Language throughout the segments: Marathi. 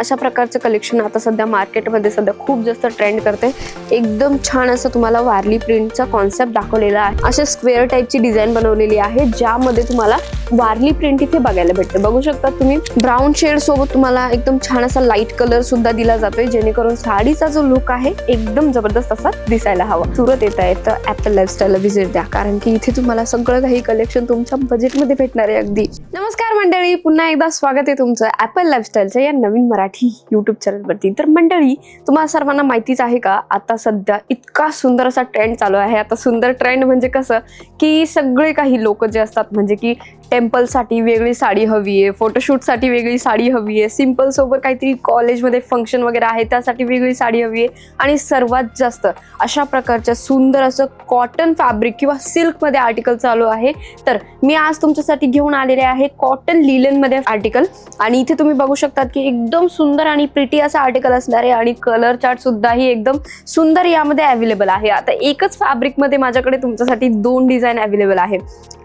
अशा प्रकारचं कलेक्शन आता सध्या मार्केटमध्ये सध्या खूप जास्त ट्रेंड करते. एकदम छान असं तुम्हाला वारली प्रिंटचा कॉन्सेप्ट दाखवलेला आहे. अशा स्क्वेअर टाईपची डिझाईन बनवलेली आहे ज्यामध्ये तुम्हाला वारली प्रिंट इथे बघायला भेटते. बघू शकता तुम्ही ब्राऊन शेड सोबत तुम्हाला एकदम छान असा लाइट कलर सुद्धा दिला जातोय जेणेकरून साडीचा जो लुक आहे एकदम जबरदस्त असा दिसायला हवा. सुरत येत आहे तर ऍपल लाईफस्टाईलला व्हिजिट द्या कारण की इथे तुम्हाला सगळं काही कलेक्शन तुमच्या बजेटमध्ये भेटणार आहे अगदी. नमस्कार मंडळी पुन्हा एकदा स्वागत आहे तुमचं ऍपल लाईफस्टाईलच्या या नवीन मराठी युट्यूब चॅनलवरती तर मंडळी तुम्हाला सर्वांना माहितीच आहे का आता सध्या इतका सुंदर असा ट्रेंड चालू आहे. आता सुंदर ट्रेंड म्हणजे कसं की सगळे काही लोक जे असतात म्हणजे की टेम्पलसाठी वेगळी साडी हवी आहे फोटोशूटसाठी वेगळी साडी हवी आहे सिंपल सोबत काहीतरी कॉलेजमध्ये फंक्शन वगैरे आहे त्यासाठी वेगळी साडी हवी आहे. आणि सर्वात जास्त अशा प्रकारच्या सुंदर असं कॉटन फॅब्रिक किंवा सिल्कमध्ये आर्टिकल चालू आहे. तर मी आज तुमच्यासाठी घेऊन आलेले आहे कॉटन लिलनमध्ये आर्टिकल आणि इथे तुम्ही बघू शकतात की एकदम सुंदर आणि प्रिटी असं आर्टिकल असणार आहे आणि कलर चार्ट सुद्धाही एकदम सुंदर यामध्ये अवेलेबल आहे. आता एकच फॅब्रिकमध्ये माझ्याकडे तुमच्यासाठी दोन डिझाईन अवेलेबल आहे.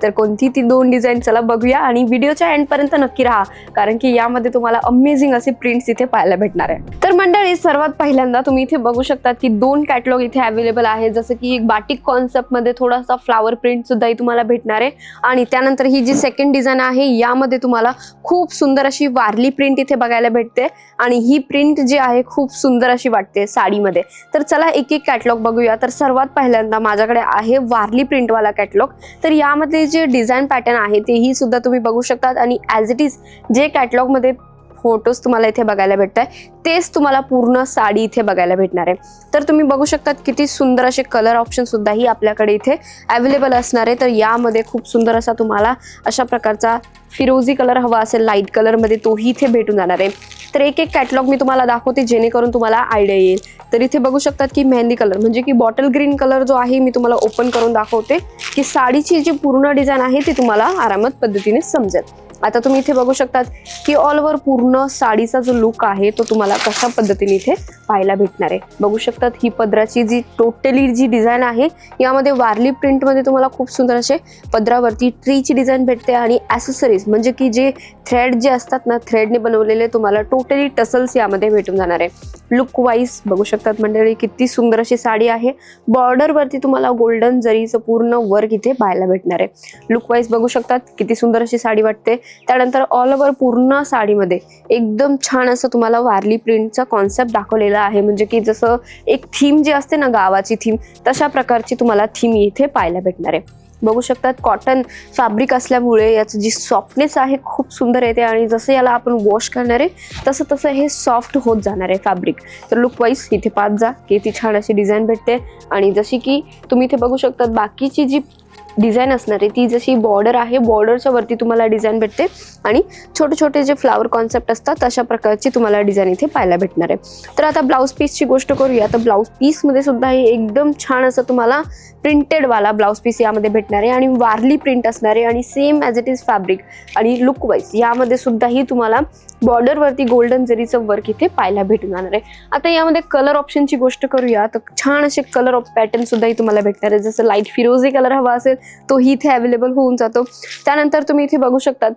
तर कोणती? ती दोन डिझाईन चला बघूया आणि व्हिडिओच्या एंडपर्यंत नक्की राहा. कारण की यामध्ये तुम्हाला अमेझिंग असे प्रिंट्स इथे पाहायला भेटणार आहे. तर मंडळी सर्वात पहिल्यांदा तुम्ही इथे बघू शकता की दोन कॅटलॉग इथे अवेलेबल आहे. जसं की एक बाटिक कॉन्सेप्टमध्ये थोडासा फ्लावर प्रिंट सुद्धा तुम्हाला भेटणार आहे. आणि त्यानंतर ही जी सेकंड डिझाईन आहे यामध्ये तुम्हाला खूप सुंदर अशी वारली प्रिंट इथे बघायला भेटते. आणि ही प्रिंट जी आहे खूप सुंदर अशी वाटते साडीमध्ये. तर चला एक एक कॅटलॉग बघूया. तर सर्वात पहिल्यांदा माझ्याकडे आहे वारली प्रिंटवाला कॅटलॉग तर यामधले जे डिझाईन पॅटर्न आहे तेही सुद्धा तुम्ही बघू शकतात. आणि ॲज इट इज जे कॅटलॉगमध्ये फोटोज तुम्हाला इथे बघायला भेटत आहे तेच तुम्हाला पूर्ण साडी इथे बघायला भेटणार आहे. तर तुम्ही बघू शकतात किती सुंदर असे कलर ऑप्शन सुद्धाही आपल्याकडे इथे अवेलेबल असणार आहे. तर यामध्ये खूप सुंदर असा तुम्हाला अशा प्रकारचा फिरोजी कलर हवा असेल लाइट कलरमध्ये तोही इथे भेटून जाणार आहे. तर एक एक कॅटलॉग मी तुम्हाला दाखवते जेणेकरून तुम्हाला आयडिया येईल. तर इथे बघू शकतात की मेहंदी कलर म्हणजे की बॉटल ग्रीन कलर जो आहे मी तुम्हाला ओपन करून दाखवते की साडीची जी पूर्ण डिझाईन आहे ती तुम्हाला आरामात पद्धतीने समजेल. आता तुम्ही इथे बघू शकतात की ऑल ओव्हर पूर्ण साडीचा जो लुक आहे तो तुम्हाला कशा पद्धतीने इथे पाहायला भेटणार आहे. बघू शकतात ही पदराची जी टोटली जी डिझाईन आहे यामध्ये वारली प्रिंटमध्ये तुम्हाला खूप सुंदर असे पदरावरती ट्रीची डिझाईन भेटते आणि ॲसेसरीज म्हणजे की जे थ्रेड जे असतात ना थ्रेडने बनवलेले तुम्हाला टोटली टसल्स यामध्ये भेटून जाणार आहे. लुक वाईज बघू शकतात मंडळी किती सुंदर अशी साडी आहे. बॉर्डरवरती तुम्हाला गोल्डन जरीचं पूर्ण वर्क इथे पाहायला भेटणार आहे. लुक वाईज बघू शकतात किती सुंदर अशी साडी वाटते. त्यानंतर ऑल ओव्हर पूर्ण साडीमध्ये एकदम छान असं तुम्हाला वारली प्रिंटचा कॉन्सेप्ट दाखवलेला आहे. म्हणजे की जसं एक थीम जी असते ना गावाची थीम तशा प्रकारची तुम्हाला थीम इथे पाहायला भेटणार आहे. बघू शकतात कॉटन फॅब्रिक असल्यामुळे याचं जी सॉफ्टनेस आहे खूप सुंदर येते आणि जसं याला आपण वॉश करणार आहे तसं तसं हे सॉफ्ट होत जाणार आहे फॅब्रिक तर लुक वाईज इथे पाहत जा की ती छान अशी डिझाईन भेटते. आणि जशी की तुम्ही इथे बघू शकतात बाकीची जी डिझाईन असणार आहे. ती जशी बॉर्डर आहे बॉर्डरच्या वरती तुम्हाला डिझाईन भेटते आणि छोटे छोटे जे फ्लावर कॉन्सेप्ट असतात तशा प्रकारची तुम्हाला डिझाईन इथे पाहायला भेटणार आहे. तर आता ब्लाऊज पीसची गोष्ट करूया. तर ब्लाऊज पीसमध्ये सुद्धा हे एकदम छान असं तुम्हाला प्रिंटेडवाला ब्लाऊज पीस यामध्ये भेटणार आहे आणि वारली प्रिंट असणार आहे आणि same as it is fabric आणि लुकवाईज यामध्ये सुद्धाही तुम्हाला बॉर्डरवरती गोल्डन जरीचं वर्क इथे पाहायला भेटून जाणार आहे. आता यामध्ये कलर ऑप्शनची गोष्ट करूया. तर छान असे कलर ऑफ पॅटर्न सुद्धा तुम्हाला भेटणार आहे. जसं लाइट फिरोझी कलर हवा असेल तोही इथे अवेलेबल होऊन जातो. त्यानंतर तुम्ही इथे बघू शकतात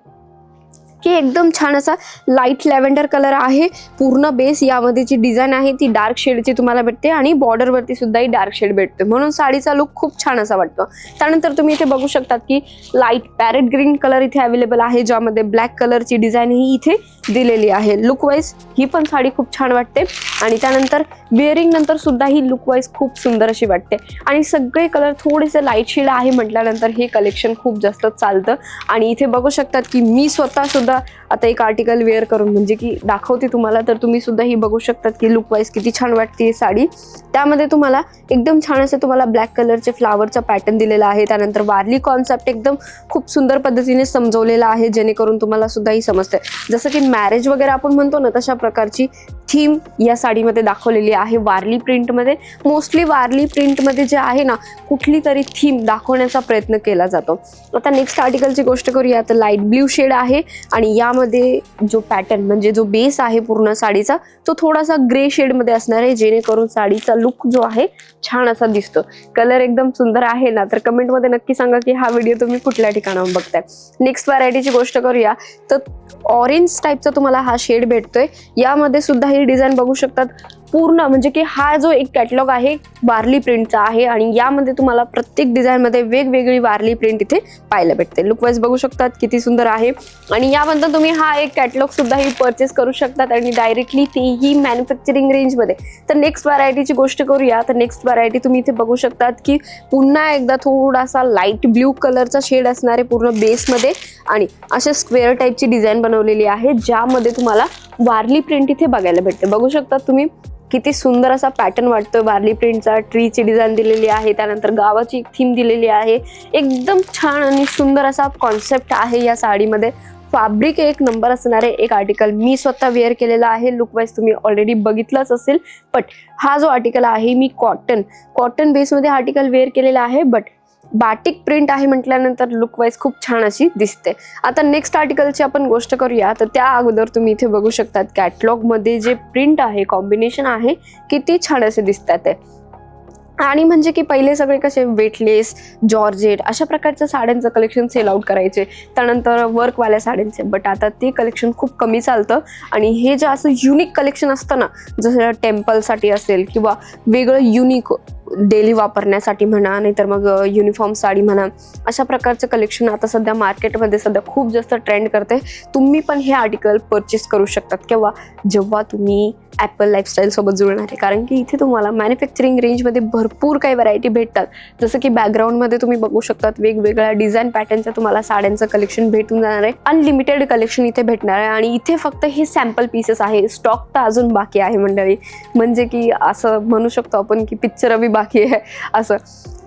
की एकदम छान असा लाइट लॅव्हेंडर कलर आहे. पूर्ण बेस यामध्ये जी डिझाईन आहे. ती डार्क शेडची तुम्हाला भेटते आणि बॉर्डरवरती सुद्धा ही डार्क शेड भेटते. म्हणून साडीचा लुक खूप छान असा वाटतो. त्यानंतर तुम्ही इथे बघू शकतात की लाइट पॅरेट ग्रीन कलर इथे अवेलेबल आहे ज्यामध्ये ब्लॅक कलरची डिझाईन ही इथे दिलेली आहे. लुकवाईज ही पण साडी खूप छान वाटते. आणि त्यानंतर बिअरिंग नंतर सुद्धा ही लुक वाईज खूप सुंदर अशी वाटते. आणि सगळे कलर थोडेसे लाइट शेड आहे म्हटल्यानंतर हे कलेक्शन खूप जास्त चालतं. आणि इथे बघू शकतात की मी स्वतः सुद्धा आता एक आर्टिकल वेअर करून म्हणजे की दाखवते तुम्हाला तर तुम्ही सुद्धा ही बघू शकतात की लुक वाईज किती छान वाटते ही साडी. त्यामध्ये तुम्हाला एकदम छान असं तुम्हाला ब्लॅक कलरचे फ्लावरचा पॅटर्न दिलेला आहे. त्यानंतर वारली कॉन्सेप्ट एकदम खूप सुंदर पद्धतीने समजवलेला आहे जेणेकरून तुम्हाला सुद्धा ही समजते जसं की मॅरेज वगैरे आपण म्हणतो ना तशा प्रकारची थीम या साडीमध्ये दाखवलेली आहे वारली प्रिंटमध्ये. मोस्टली वारली प्रिंटमध्ये जे आहे ना कुठली तरी थीम दाखवण्याचा प्रयत्न केला जातो. आता नेक्स्ट आर्टिकलची गोष्ट करूया. तर लाइट ब्ल्यू शेड आहे आणि यामध्ये जो पॅटर्न म्हणजे जो बेस आहे पूर्ण साडीचा तो थोडासा ग्रे शेडमध्ये असणार आहे जेणेकरून साडीचा लुक जो आहे छान असा दिसतो. कलर एकदम सुंदर आहे ना तर कमेंटमध्ये नक्की सांगा की हा व्हिडिओ तुम्ही कुठल्या ठिकाणावर बघताय. नेक्स्ट व्हरायटीची गोष्ट करूया. तर ऑरेंज टाईपचा तुम्हाला हा शेड भेटतोय. यामध्ये सुद्धा ही डिझाईन बघू शकतात. पूर्ण म्हणजे की हा जो एक कॅटलॉग आहे वारली प्रिंटचा आहे आणि यामध्ये तुम्हाला प्रत्येक डिझाईनमध्ये वेगवेगळी वारली प्रिंट इथे पाहायला भेटते. लुकवाईज बघू शकतात किती सुंदर आहे. आणि याबद्दल तुम्ही हा एक कॅटलॉग सुद्धाही परचेस करू शकतात आणि डायरेक्टली तेही मॅन्युफॅक्चरिंग रेंजमध्ये तर नेक्स्ट व्हरायटीची गोष्ट करूया. तर नेक्स्ट व्हरायटी तुम्ही इथे बघू शकतात की पुन्हा एकदा थोडासा लाइट ब्ल्यू कलरचा शेड असणारे पूर्ण बेसमध्ये आणि अशा स्क्वेअर टाईपची डिझाईन बनवलेली आहे ज्यामध्ये तुम्हाला वारली प्रिंट इथे बघायला भेटते. बघू शकता तुम्ही किती सुंदर असा पॅटर्न वाटतोय वारली प्रिंटचा ट्रीची डिझाईन दिलेली आहे त्यानंतर गावाची थीम दिलेली आहे. एकदम छान आणि सुंदर असा कॉन्सेप्ट आहे या साडीमध्ये. फॅब्रिक एक नंबर असणारे एक आर्टिकल मी स्वतः वेअर केलेला आहे लुकवाईज तुम्ही ऑलरेडी बघितलंच असेल. बट हा जो आर्टिकल आहे मी कॉटन कॉटन बेसमध्ये आर्टिकल वेअर केलेला आहे बट बाटिक प्रिंट आहे म्हटल्यानंतर लुक वाईज खूप छान अशी दिसते. आता नेक्स्ट आर्टिकलची आपण गोष्ट करूया. तर त्या अगोदर तुम्ही इथे बघू शकतात कॅटलॉगमध्ये जे प्रिंट आहे कॉम्बिनेशन आहे किती छान असे दिसतात ते. आणि म्हणजे की पहिले सगळे कसे वेटलेस जॉर्जेट अशा प्रकारच्या साड्यांचं कलेक्शन सेल आउट करायचे. त्यानंतर वर्कवाल्या साड्यांचे. बट आता ते कलेक्शन खूप कमी चालतं. आणि हे जे असं युनिक कलेक्शन असतं ना जसं टेम्पलसाठी असेल किंवा वेगळं युनिक डेली वापरण्यासाठी म्हणा नाहीतर मग युनिफॉर्म साडी म्हणा अशा प्रकारचं कलेक्शन आता सध्या मार्केटमध्ये सध्या खूप जास्त ट्रेंड करते तुम्ही पण हे आर्टिकल परचेस करू शकतात किंवा जेव्हा तुम्ही ॲपल लाईफस्टाईलसोबत जुळणार आहे. कारण की इथे तुम्हाला मॅन्युफॅक्चरिंग रेंजमध्ये भरपूर काही व्हरायटी भेटतात. जसं की बॅकग्राऊंडमध्ये तुम्ही बघू शकतात वेगवेगळ्या डिझाईन पॅटर्नच्या तुम्हाला साड्यांचं कलेक्शन भेटून जाणार आहे. अनलिमिटेड कलेक्शन इथे भेटणार आहे. आणि इथे फक्त हे सॅम्पल पीसेस आहे. स्टॉक तर अजून बाकी आहे मंडळी. म्हणजे की असं म्हणू शकतो आपण की पिक्चर अभी बाकी आहे. असं.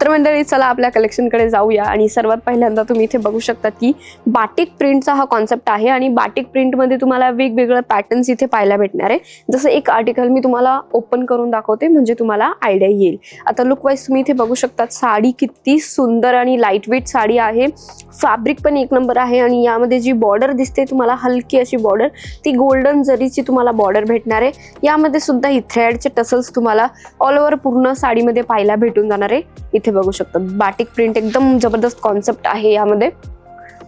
तर मंडळी चला आपल्या कलेक्शनकडे जाऊया. आणि सर्वात पहिल्यांदा तुम्ही इथे बघू शकता की बाटिक प्रिंटचा हा कॉन्सेप्ट आहे आणि बाटिक प्रिंटमध्ये तुम्हाला वेगवेगळ्या पॅटर्न्स इथे पाहायला भेटणार आहे. जसं एक आर्टिकल मी तुम्हाला ओपन करून दाखवते म्हणजे तुम्हाला आयडिया येईल. आता लुक वाईज तुम्ही इथे बघू शकता साडी किती सुंदर आणि लाइट वेट साडी आहे. फॅब्रिक पण एक नंबर आहे आणि यामध्ये जी बॉर्डर दिसते तुम्हाला हलकी अशी बॉर्डर ती गोल्डन जरीची तुम्हाला बॉर्डर भेटणार आहे. यामध्ये सुद्धा ही थ्रेडचे टसल्स तुम्हाला ऑल ओव्हर पूर्ण साडीमध्ये पाहायला भेटून जाणार आहे. इथे बघू शकतात. बाटिक प्रिंट एकदम जबरदस्त कॉन्सेप्ट आहे यामध्ये.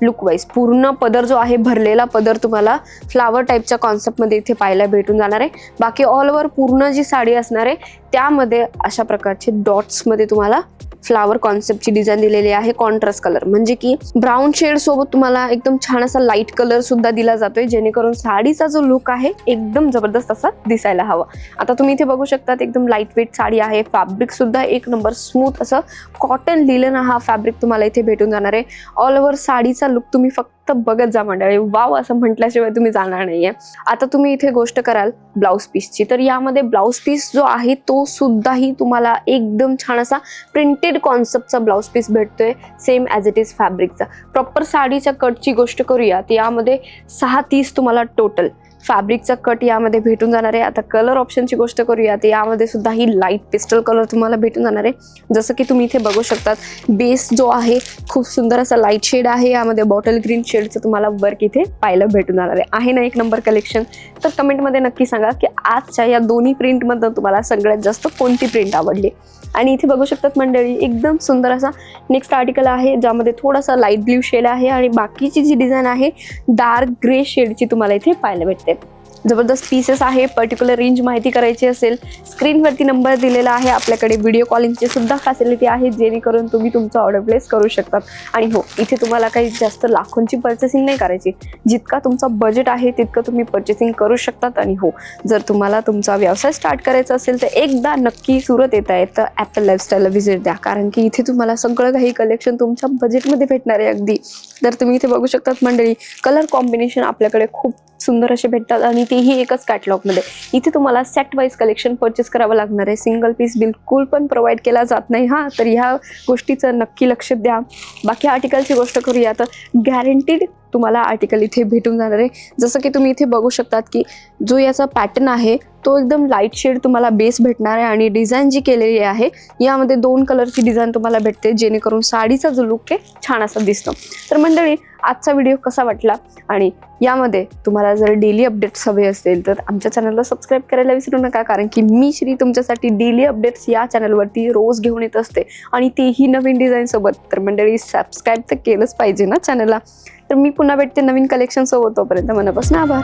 लुक वाईज पूर्ण पदर जो आहे भरलेला पदर तुम्हाला फ्लावर टाईपच्या कॉन्सेप्टमध्ये इथे पाहायला भेटून जाणार आहे. बाकी ऑल ओव्हर पूर्ण जी साडी असणार आहे त्यामध्ये अशा प्रकारचे डॉट्समध्ये तुम्हाला फ्लावर कॉन्सेप्टची डिझाईन दिलेली आहे कॉन्ट्रास्ट कलर. म्हणजे की ब्राऊन शेड सोबत तुम्हाला एकदम छान असा लाइट कलर सुद्धा दिला जातोय जेणेकरून साडीचा जो लुक आहे एकदम जबरदस्त असा दिसायला हवा. आता तुम्ही इथे बघू शकतात एकदम लाइट वेट साडी आहे फॅब्रिक सुद्धा एक नंबर स्मूथ असं कॉटन लिलन हा फॅब्रिक तुम्हाला इथे भेटून जाणार आहे. ऑल ओव्हर साडीचा लुक तुम्ही फक्त बघत जा मंडळी. वाव असं म्हटल्याशिवाय तुम्ही जाणार नाहीये. आता तुम्ही इथे गोष्ट कराल ब्लाऊज पीसची तर यामध्ये ब्लाऊज पीस जो आहे तो सुद्धाही तुम्हाला एकदम छान असा प्रिंटेड कॉन्सेप्टचा ब्लाऊज पीस भेटतोय. सेम ॲज इट इज फॅब्रिकचा प्रॉपर साडीच्या कटची गोष्ट करूया तर यामध्ये सहा तीस तुम्हाला टोटल फॅब्रिकचा कट यामध्ये भेटून जाणार आहे. आता कलर ऑप्शनची गोष्ट करूया तर यामध्ये सुद्धा ही लाइट पिस्टल कलर तुम्हाला भेटून जाणार आहे. जसं की तुम्ही इथे बघू शकतात बेस जो आहे खूप सुंदर असा लाइट शेड आहे. यामध्ये बॉटल ग्रीन शेडचं तुम्हाला वर्क इथे पाहायला भेटून जाणार आहे. आहे ना एक नंबर कलेक्शन तर कमेंटमध्ये नक्की सांगा की आजच्या या दोन्ही प्रिंटमधनं तुम्हाला सगळ्यात जास्त कोणती प्रिंट आवडली? आणि इथे बघू शकतात मंडळी एकदम सुंदर असा नेक्स्ट आर्टिकल आहे ज्यामध्ये थोडासा लाइट ब्ल्यू शेड आहे आणि बाकीची जी डिझाईन आहे डार्क ग्रे शेडची तुम्हाला इथे पाहायला भेटते. जबरदस्त पीसेस आहे. पर्टिक्युलर रेंज माहिती करायची असेल स्क्रीनवरती नंबर दिलेला आहे. आपल्याकडे व्हिडिओ कॉलिंगची सुद्धा फॅसिलिटी आहे जेणेकरून तुम्ही तुमचं ऑर्डर प्लेस करू शकतात. आणि हो इथे तुम्हाला काही जास्त लाखोंची पर्चेसिंग नाही करायची. जितका तुमचा बजेट आहे तितकं तुम्ही पर्चेसिंग करू शकतात. आणि हो जर तुम्हाला तुमचा व्यवसाय स्टार्ट करायचा असेल तर एकदा नक्की सुरत येत आहे तर ॲपल लाईफस्टाईलला व्हिजिट द्या. कारण की इथे तुम्हाला सगळं काही कलेक्शन तुमच्या बजेटमध्ये भेटणार आहे अगदी. तर तुम्ही इथे बघू शकतात मंडळी कलर कॉम्बिनेशन आपल्याकडे खूप सुंदर असे भेटतात आणि तेही एकच कॅटलॉगमध्ये इथे तुम्हाला सेट वाईज कलेक्शन परचेस करावं लागणार आहे. सिंगल पीस बिलकुल पण प्रोव्हाइड केला जात नाही हां. तर ह्या गोष्टीचं नक्की लक्ष द्या. बाकी आर्टिकलची गोष्ट करूया तर गॅरंटीड तुम्हाला आर्टिकल इथे भेटून जाणार आहे. जसं की तुम्ही इथे बघू शकतात की जो याचा पॅटर्न आहे तो एकदम लाइट शेड तुम्हाला बेस भेटणार आहे आणि डिझाईन जी केलेली आहे यामध्ये दोन कलरची डिझाईन तुम्हाला भेटते जेणेकरून साडीचा जो लुक आहे छान असा दिसतो. तर मंडळी आजचा व्हिडिओ कसा वाटला? आणि यामध्ये तुम्हाला जर डेली अपडेट्स हवे असतील तर आमच्या चॅनलला सबस्क्राईब करायला विसरू नका कारण की मी श्री तुमच्यासाठी डेली अपडेट्स या चॅनलवरती रोज घेऊन येत असते. आणि तेही नवीन डिझाईनसोबत तर मंडळी सबस्क्राईब तर केलंच पाहिजे ना चॅनलला तर मी पुन्हा भेटते नवीन कलेक्शन सोबत तोपर्यंत मनापासून आभार.